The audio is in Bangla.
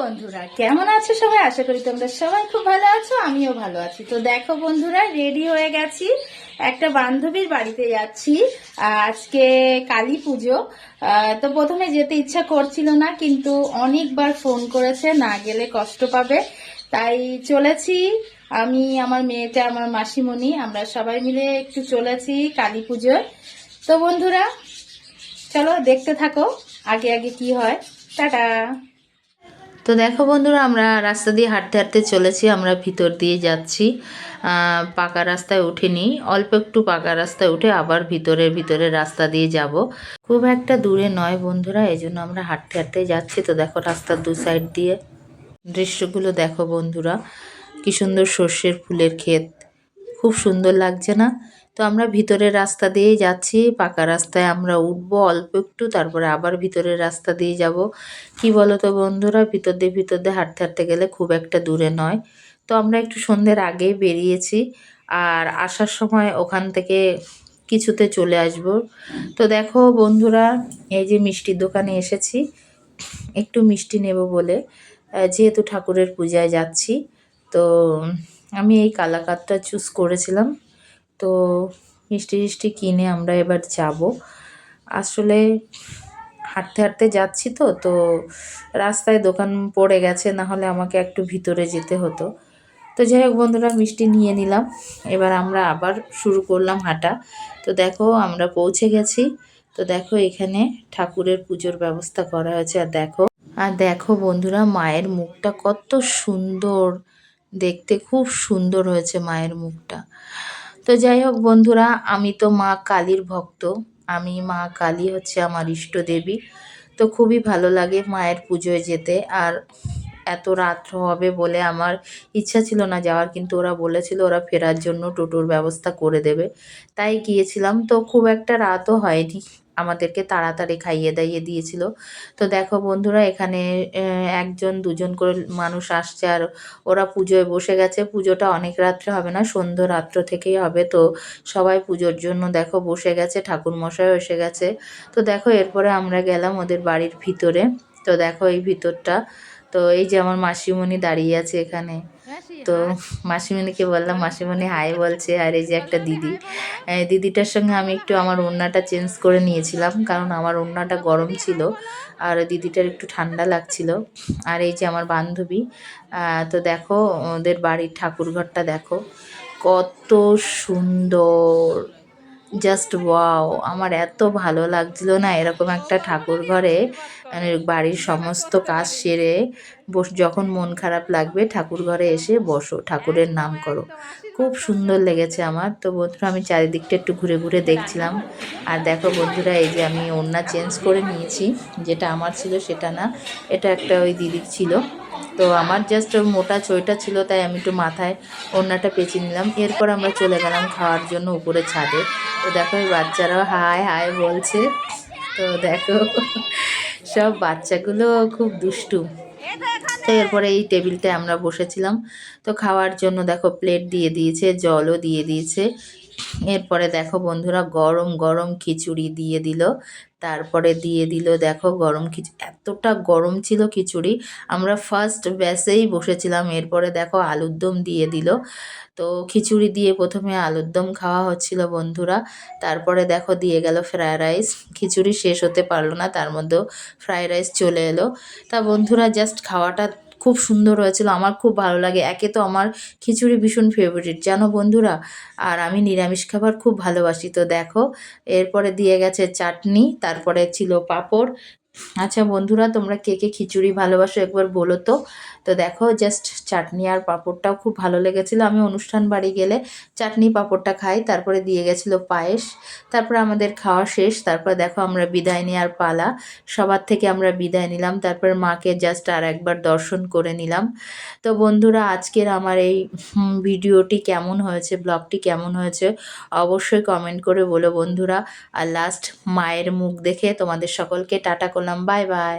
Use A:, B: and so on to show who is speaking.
A: বন্ধুরা, কেমন আছো সবাই? আশা করি তোমরা সবাই খুব ভালো আছো, আমিও ভালো আছি। তো দেখো বন্ধুরা রেডি হয়ে গেছি। একটা বান্ধবীর বাড়িতে যাচ্ছি আজকে কালী পুজো। তো প্রথমে যেতে ইচ্ছা করছিল না, কিন্তু অনেকবার ফোন করেছে, না গেলে কষ্ট পাবে। তাই চলেছি। আমি, আমার মেয়েটা, আমার মাসিমণি, আমরা সবাই মিলে একটু চলেছি কালী পুজোয়। তো বন্ধুরা, চলো দেখতে থাকো, আগে আগে কি হয়। টাটা! তো দেখো বন্ধুরা, আমরা রাস্তা দিয়ে হাঁটতে হাঁটতে চলেছি, আমরা ভিতর দিয়ে যাচ্ছি। পাকা রাস্তায় উঠিনি, অল্প একটু পাকা রাস্তায় উঠে আবার ভিতরের ভিতরে রাস্তা দিয়ে যাব। খুব একটা দূরে নয় বন্ধুরা এই জন্য আমরা হাঁটতে হাঁটতে যাচ্ছি। তো দেখো রাস্তার দু সাইড দিয়ে। দৃশ্যগুলো দেখো বন্ধুরা, কি সুন্দর সর্ষের ফুলের ক্ষেত। খুব সুন্দর লাগছে না? তো আমরা ভিতরের রাস্তা দিয়েই যাচ্ছি, পাকা রাস্তায় আমরা উঠবো অল্প একটু, তারপরে আবার ভিতরের রাস্তা দিয়ে যাব। কি বলো তো বন্ধুরা, ভিতর দিয়ে ভিতর দিয়ে হাঁটতে হাঁটতে গেলে খুব একটা দূরে নয়। তো আমরা একটু সন্ধ্যের আগেই বেরিয়েছি আর আসার সময় ওখান থেকে কিছুতে চলে আসব। তো দেখো বন্ধুরা, এই যে মিষ্টির দোকানে এসেছি, একটু মিষ্টি নেব বলে। যেহেতু ঠাকুরের পূজায় যাচ্ছি, তো আমি এই কালাকাতটা চুজ করেছিলাম। তো মিষ্টি মিষ্টি কিনে আমরা এবার যাব। আসলে হাঁটতে হাঁটতে যাচ্ছি তো তো রাস্তায় দোকান পড়ে গেছে, না হলে আমাকে একটু ভিতরে যেতে হতো। তো যাই হোক বন্ধুরা, মিষ্টি নিয়ে নিলাম। এবার আমরা আবার শুরু করলাম হাঁটা। তো দেখো আমরা পৌঁছে গেছি। তো দেখো এখানে ঠাকুরের পুজোর ব্যবস্থা করা হয়েছে। আর দেখো আর দেখো বন্ধুরা, মায়ের মুখটা কত সুন্দর। দেখতে খুব সুন্দর হয়েছে মায়ের মুখটা। তো যাই হোক বন্ধুরা, আমি তো মা কালীর ভক্ত। আমি মা কালী হচ্ছে আমার ইষ্ট দেবী। তো খুবই ভালো লাগে মায়ের পুজোয় যেতে। আর এত রাত হবে বলে আমার ইচ্ছা ছিল না যাওয়ার, কিন্তু ওরা বলেছিল ওরা ফেরার জন্য টোটোর ব্যবস্থা করে দেবে। তাই গিয়েছিলাম। তো খুব একটা রাতও হয়নি। আমাদেরকে তাড়াতাড়ি খাইয়ে দাইয়ে দিয়েছিল। তো দেখো বন্ধুরা, এখানে একজন, দুজন করে মানুষ আসছে আর ওরা পুজোয় বসে গেছে। পুজোটা অনেক রাত্রে হবে না, সন্ধ্যা রাত্র থেকেই হবে। তো সবাই পুজোর জন্য দেখো বসে গেছে ঠাকুর মশাইও এসে গেছে। তো দেখো এরপরে আমরা গেলাম ওদের বাড়ির ভিতরে। তো দেখো এই ভিতরটা। তো এই যে আমার মাসিমণি দাঁড়িয়ে আছে এখানে। তো মাসিমণিকে বললাম, মাসিমণি হাই বলছে, আর এই যে একটা দিদি। দিদিটার সঙ্গে আমি একটু আমার ওড়নাটা চেঞ্জ করে নিয়েছিলাম, কারণ আমার ওড়নাটা গরম ছিল, আর দিদিটার একটু ঠান্ডা লাগছিল। আর এই যে আমার বান্ধবী তো দেখো, ওদের বাড়ির ঠাকুরঘরটা দেখো, কত সুন্দর। জাস্ট ওয়াও আমার এত ভালো লাগছিল না এরকম একটা ঠাকুর ঘরে মানে বাড়ির সমস্ত কাজ সেরে বস, যখন মন খারাপ লাগবে ঠাকুর ঘরে এসে বসো, ঠাকুরের নাম করো। খুব সুন্দর লেগেছে আমার। তো বন্ধুরা, আমি চারিদিকটা একটু ঘুরে ঘুরে দেখছিলাম। আর দেখো বন্ধুরা, এই যে আমি ওড়না চেঞ্জ করে নিয়েছি, যেটা আমার ছিল সেটা না, এটা একটা ওই দিদির ছিল। তো আমার জাস্ট মোটা চইটা ছিল, তাই আমি একটু মাথায় ওড়নাটা পেঁচে নিলাম। এরপর আমরা চলে গেলাম খাওয়ার জন্য উপরে ছাদে। তো দেখো বাচ্চারাও হাই হাই বলছে। তো দেখো, সব বাচ্চাগুলো খুব দুষ্টু। তো এরপরে এই টেবিলটায় আমরা বসেছিলাম। তো খাওয়ার জন্য দেখো প্লেট দিয়ে দিয়েছে, জলও দিয়ে দিয়েছে। এরপরে দেখো বন্ধুরা গরম গরম খিচুড়ি দিয়ে দিল। তারপরে দিয়ে দিল দেখো গরম খিচুড়ি এতটা গরম ছিল খিচুড়ি। আমরা ফার্স্ট ব্যাসেই বসেছিলাম, এরপরে দেখো আলুর দম দিয়ে দিল। তো খিচুড়ি দিয়ে প্রথমে আলুর দম খাওয়া হচ্ছিল বন্ধুরা। তারপরে দেখো দিয়ে গেল ফ্রায়েড রাইস খিচুড়ি শেষ হতে পারল না, তার মধ্যেও ফ্রায়েড রাইস চলে এলো। তা বন্ধুরা জাস্ট খাওয়াটা খুব সুন্দর হয়েছিল, আমার খুব ভালো লাগে। একে তো আমার খিচুড়ি ভীষণ ফেভারিট জানো বন্ধুরা? আর আমি নিরামিষ খাবার খুব ভালোবাসি। তো দেখো, এরপরে দিয়ে গেছে চাটনি, তারপরে ছিল পাঁপড় আচ্ছা বন্ধুরা, তোমরা কে কে খিচুড়ি ভালোবাসো একবার বলো তো। তো দেখো জাস্ট চাটনি আর পাঁপড়টাও খুব ভালো লেগেছিলো। আমি অনুষ্ঠান বাড়ি গেলে চাটনি, পাঁপড়টা খাই, তারপরে দিয়ে গেছিল পায়েস। তারপরে আমাদের খাওয়া শেষ। তারপরে দেখো আমরা বিদায় নেওয়ার পালা। সবার থেকে আমরা বিদায় নিলাম। তারপর মাকে জাস্ট আর একবার দর্শন করে নিলাম। তো বন্ধুরা, আজকের আমার এই ভিডিওটি কেমন হয়েছে, ব্লগটি কেমন হয়েছে, অবশ্যই কমেন্ট করে বলো বন্ধুরা। আর লাস্ট মায়ের মুখ দেখে তোমাদের সকলকে টাটা করলাম। Bye bye